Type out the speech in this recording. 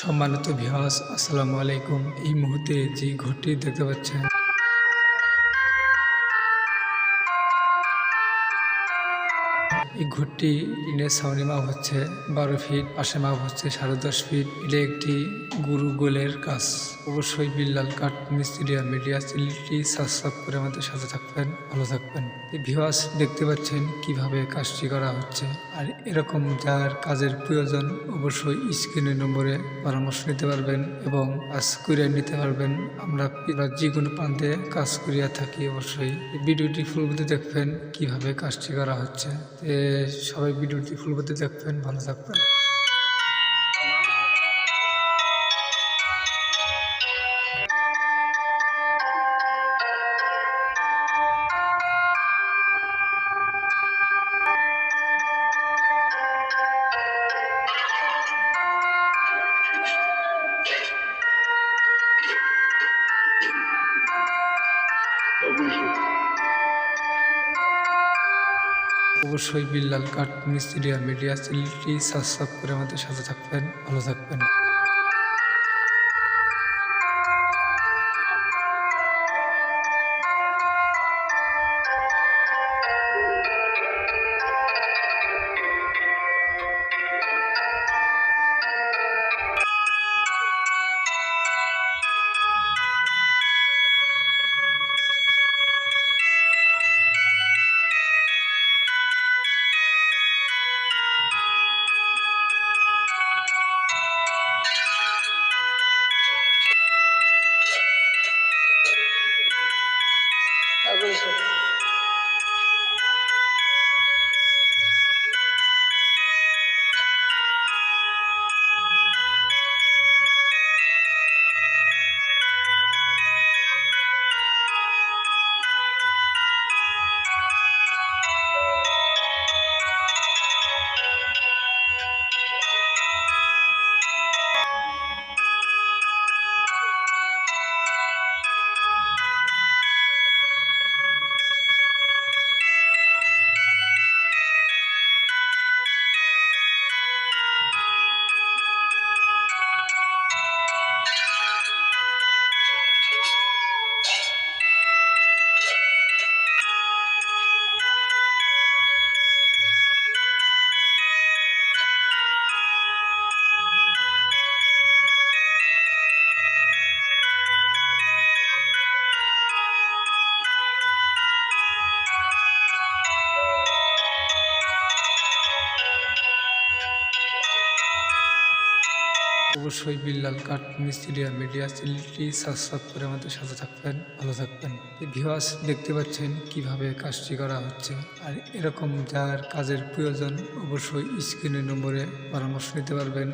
সম্মানিত ভিহাস আসসালামু আলাইকুম। এই মুহূর্তে যে ঘরটি দেখতে পাচ্ছেন এই ঘরটি ইনের সাউনি মাপ হচ্ছে বারো ফিট পাশে মাপ হচ্ছে সাড়ে দশ ফিট। এটা একটি গুরু গোলের কাজ। অবশ্যই বিল্লাল কাঠ মিস্ত্রি আর মিডিয়া চ্যানেলটি সাবস্ক্রাইব করে আমাদের সাথে থাকবেন, ভালো থাকবেন। ভিওয়াস দেখতে পাচ্ছেন কীভাবে কাজটি করা হচ্ছে। আর এরকম যার কাজের প্রয়োজন, অবশ্যই স্ক্রিনের নম্বরে পরামর্শ নিতে পারবেন এবং কাজ করিয়া নিতে পারবেন। আমরা যে কোনো প্রান্তে কাজ করিয়া থাকি, অবশ্যই। ভিডিওটি ফুলবতে দেখবেন কীভাবে কাজটি করা হচ্ছে। সবাই ভিডিওটি ফুলবতে দেখবেন ভালো থাকবেন। অবশ্যই বিল্লাল কাঠ মিস্ত্রি আর মিডিয়া চ্যানেলটি সাবস্ক্রাইব করে আমাদের সাথে থাকবেন। ভালো থাকবেন। অবশ্যই অবশ্যই বিল্লাল কাঠ আর মিডিয়া চ্যানেলটি সাবস্ক্রাইব করে আমাদের সাথে থাকবেন। ভালো থাকবেন। ভিওয়াস দেখতে পাচ্ছেন কীভাবে কাজটি করা হচ্ছে। আর এরকম যার কাজের প্রয়োজন অবশ্যই স্ক্রিনের নম্বরে পরামর্শ নিতে পারবেন।